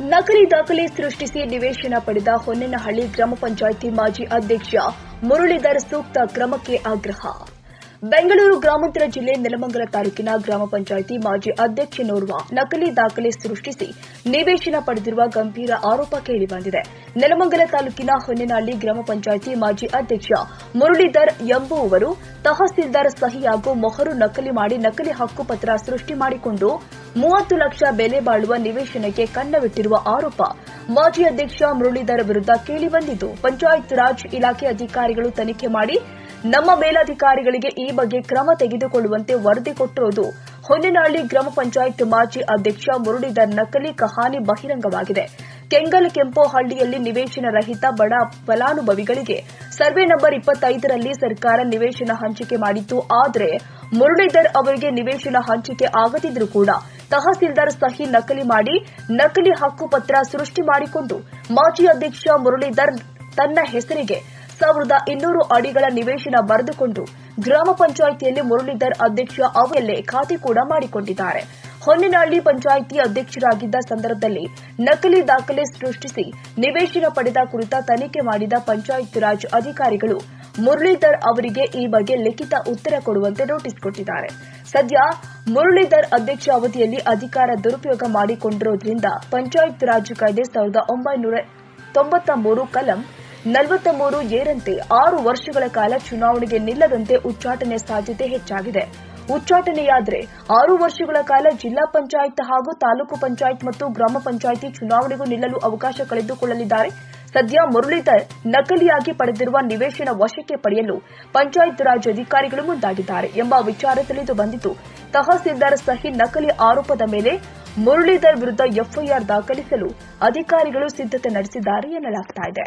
ನಕಲಿ ದಾಖಲೆ ಸೃಷ್ಟಿಸಿ ನಿವೇಶನ ಪಡೆದ ಹೊನ್ನೆನಹಳ್ಳಿ ಗ್ರಾಮ ಪಂಚಾಯಿತಿ ಮಾಜಿ ಅಧ್ಯಕ್ಷ ಮುರಳೀಧರ್ ಸೂಕ್ತ ಕ್ರಮಕ್ಕೆ ಆಗ್ರಹ. ಬೆಂಗಳೂರು ಗ್ರಾಮಾಂತರ ಜಿಲ್ಲೆ ನೆಲಮಂಗಲ ತಾಲೂಕಿನ ಗ್ರಾಮ ಪಂಚಾಯಿತಿ ಮಾಜಿ ಅಧ್ಯಕ್ಷನೋರ್ವ ನಕಲಿ ದಾಖಲೆ ಸೃಷ್ಟಿಸಿ ನಿವೇಶನ ಪಡೆದಿರುವ ಗಂಭೀರ ಆರೋಪ ಕೇಳಿಬಂದಿದೆ. ನೆಲಮಂಗಲ ತಾಲೂಕಿನ ಹೊನ್ನೆನಹಳ್ಳಿ ಗ್ರಾಮ ಪಂಚಾಯಿತಿ ಮಾಜಿ ಅಧ್ಯಕ್ಷ ಮುರಳೀಧರ್ ಎಂಬುವವರು ತಹಸೀಲ್ದಾರ್ ಸಹಿ ಹಾಗೂ ಮೊಹರು ನಕಲಿ ಮಾಡಿ ನಕಲಿ ಹಕ್ಕುಪತ್ರ ಸೃಷ್ಟಿ ಮಾಡಿಕೊಂಡು ಮೂವತ್ತು ಲಕ್ಷ ಬೆಲೆ ಬಾಳುವ ನಿವೇಶನಕ್ಕೆ ಕಣ್ಣವಿಟ್ಟಿರುವ ಆರೋಪ ಮಾಜಿ ಅಧ್ಯಕ್ಷ ಮುರಳೀಧರ್ ವಿರುದ್ಧ ಕೇಳಿಬಂದಿದ್ದು ಪಂಚಾಯತ್ ರಾಜ್ ಇಲಾಖೆ ಅಧಿಕಾರಿಗಳು ತನಿಖೆ ಮಾಡಿ ನಮ್ಮ ಮೇಲಧಿಕಾರಿಗಳಿಗೆ ಈ ಬಗ್ಗೆ ಕ್ರಮ ತೆಗೆದುಕೊಳ್ಳುವಂತೆ ವರದಿ ಕೊಟ್ಟಿರುವುದು ಹೊನ್ನೆನಹಳ್ಳಿ ಗ್ರಾಮ ಪಂಚಾಯತ್ ಮಾಜಿ ಅಧ್ಯಕ್ಷ ಮುರಳೀಧರ್ ನಕಲಿ ಕಹಾನಿ ಬಹಿರಂಗವಾಗಿದೆ. ಕೆಂಗಲ್ ಕೆಂಪೋಹಳ್ಳಿಯಲ್ಲಿ ನಿವೇಶನ ರಹಿತ ಬಡ ಫಲಾನುಭವಿಗಳಿಗೆ ಸರ್ವೆ ನಂಬರ್ ಇಪ್ಪತ್ತೈದರಲ್ಲಿ ಸರ್ಕಾರ ನಿವೇಶನ ಹಂಚಿಕೆ ಮಾಡಿತ್ತು. ಆದರೆ ಮುರಳೀಧರ್ ಅವರಿಗೆ ನಿವೇಶನ ಹಂಚಿಕೆ ಆಗದಿದ್ರೂ ಕೂಡ ತಹಸೀಲ್ದಾರ್ ಸಹಿ ನಕಲಿ ಮಾಡಿ ನಕಲಿ ಹಕ್ಕುಪತ್ರ ಸೃಷ್ಟಿ ಮಾಡಿಕೊಂಡು ಮಾಜಿ ಅಧ್ಯಕ್ಷ ಮುರಳೀಧರ್ ತನ್ನ ಹೆಸರಿಗೆ ಸಾವಿರದ ಇನ್ನೂರು ಅಡಿಗಳ ನಿವೇಶನ ಬರೆದುಕೊಂಡು ಗ್ರಾಮ ಪಂಚಾಯಿತಿಯಲ್ಲಿ ಮುರಳೀಧರ್ ಅಧ್ಯಕ್ಷ ಅವರಲ್ಲೇ ಖಾತೆ ಕೂಡ ಮಾಡಿಕೊಂಡಿದ್ದಾರೆ. ಹೊನ್ನಿನಹಳ್ಳಿ ಪಂಚಾಯಿತಿ ಅಧ್ಯಕ್ಷರಾಗಿದ್ದ ಸಂದರ್ಭದಲ್ಲಿ ನಕಲಿ ದಾಖಲೆ ಸೃಷ್ಟಿಸಿ ನಿವೇಶನ ಪಡೆದ ಕುರಿತ ತನಿಖೆ ಮಾಡಿದ ಪಂಚಾಯತ್ ರಾಜ್ ಅಧಿಕಾರಿಗಳು ಮುರಳೀಧರ್ ಅವರಿಗೆ ಈ ಬಗ್ಗೆ ಲಿಖಿತ ಉತ್ತರ ಕೊಡುವಂತೆ ನೋಟಿಸ್ ಕೊಟ್ಟಿದ್ದಾರೆ. ಸದ್ಯ ಮುರಳೀಧರ್ ಅಧ್ಯಕ್ಷ ಅವಧಿಯಲ್ಲಿ ಅಧಿಕಾರ ದುರುಪಯೋಗ ಮಾಡಿಕೊಂಡಿರುವುದರಿಂದ ಪಂಚಾಯತ್ ರಾಜ್ ಕಾಯ್ದೆ ಸಾವಿರದ ಒಂಬೈನೂರ ತೊಂಬತ್ತ ಮೂರು ಕಲಂ ನಲವತ್ತ ಮೂರು ಏರಂತೆ ಆರು ವರ್ಷಗಳ ಕಾಲ ಚುನಾವಣೆಗೆ ನಿಲ್ಲದಂತೆ ಉಚ್ಚಾಟನೆ ಸಾಧ್ಯತೆ ಹೆಚ್ಚಾಗಿದೆ. ಉಚ್ಚಾಟನೆಯಾದರೆ ಆರು ವರ್ಷಗಳ ಕಾಲ ಜಿಲ್ಲಾ ಪಂಚಾಯತ್ ಹಾಗೂ ತಾಲೂಕು ಪಂಚಾಯತ್ ಮತ್ತು ಗ್ರಾಮ ಪಂಚಾಯಿತಿ ಚುನಾವಣೆಗೂ ನಿಲ್ಲಲು ಅವಕಾಶ ಕಳೆದುಕೊಳ್ಳಲಿದ್ದಾರೆ. ಸದ್ಯ ಮುರಳೀಧರ್ ನಕಲಿಯಾಗಿ ಪಡೆದಿರುವ ನಿವೇಶನ ವಶಕ್ಕೆ ಪಡೆಯಲು ಪಂಚಾಯತ್ ರಾಜ್ ಅಧಿಕಾರಿಗಳು ಮುಂದಾಗಿದ್ದಾರೆ ಎಂಬ ವಿಚಾರ ತಿಳಿದು ಬಂದಿದ್ದು, ತಹಸೀಲ್ದಾರ್ ಸಹಿ ನಕಲಿ ಆರೋಪದ ಮೇಲೆ ಮುರಳೀಧರ್ ವಿರುದ್ಧ ಎಫ್ಐಆರ್ ದಾಖಲಿಸಲು ಅಧಿಕಾರಿಗಳು ಸಿದ್ದತೆ ನಡೆಸಿದ್ದಾರೆ ಎನ್ನಲಾಗ್ತಾ ಇದೆ.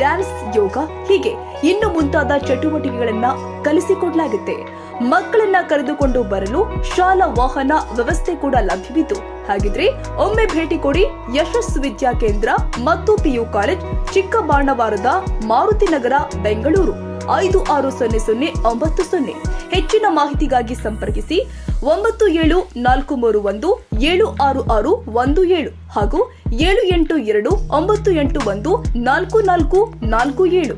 ಡ್ಯಾನ್ಸ್ ಯೋಗ ಹೀಗೆ ಇನ್ನು ಮುಂತಾದ ಚಟುವಟಿಕೆಗಳನ್ನ ಕಲಿಸಿಕೊಡಲಾಗುತ್ತೆ. ಮಕ್ಕಳನ್ನ ಕರೆದುಕೊಂಡು ಬರಲು ಶಾಲಾ ವಾಹನ ವ್ಯವಸ್ಥೆ ಕೂಡ ಲಭ್ಯವಿತ್ತು. ಹಾಗಿದ್ರೆ ಒಮ್ಮೆ ಭೇಟಿ ಕೊಡಿ ಯಶಸ್ ವಿದ್ಯಾ ಕೇಂದ್ರ ಮತ್ತು ಪಿಯು ಕಾಲೇಜ್, ಚಿಕ್ಕಬಾಣವಾರದ ಮಾರುತಿ ನಗರ, ಬೆಂಗಳೂರು. ಐದು ಆರು ಸೊನ್ನೆ ಸೊನ್ನೆ ಒಂಬತ್ತು ಸೊನ್ನೆ. ಹೆಚ್ಚಿನ ಮಾಹಿತಿಗಾಗಿ ಸಂಪರ್ಕಿಸಿ ಒಂಬತ್ತು ಏಳು ನಾಲ್ಕು ಮೂರು ಒಂದು ಏಳು ಆರು ಆರು ಒಂದು ಏಳು ಹಾಗೂ ಏಳು ಎಂಟು ಎರಡು ಒಂಬತ್ತು ಎಂಟು ಒಂದು ನಾಲ್ಕು ನಾಲ್ಕು ನಾಲ್ಕು ಏಳು.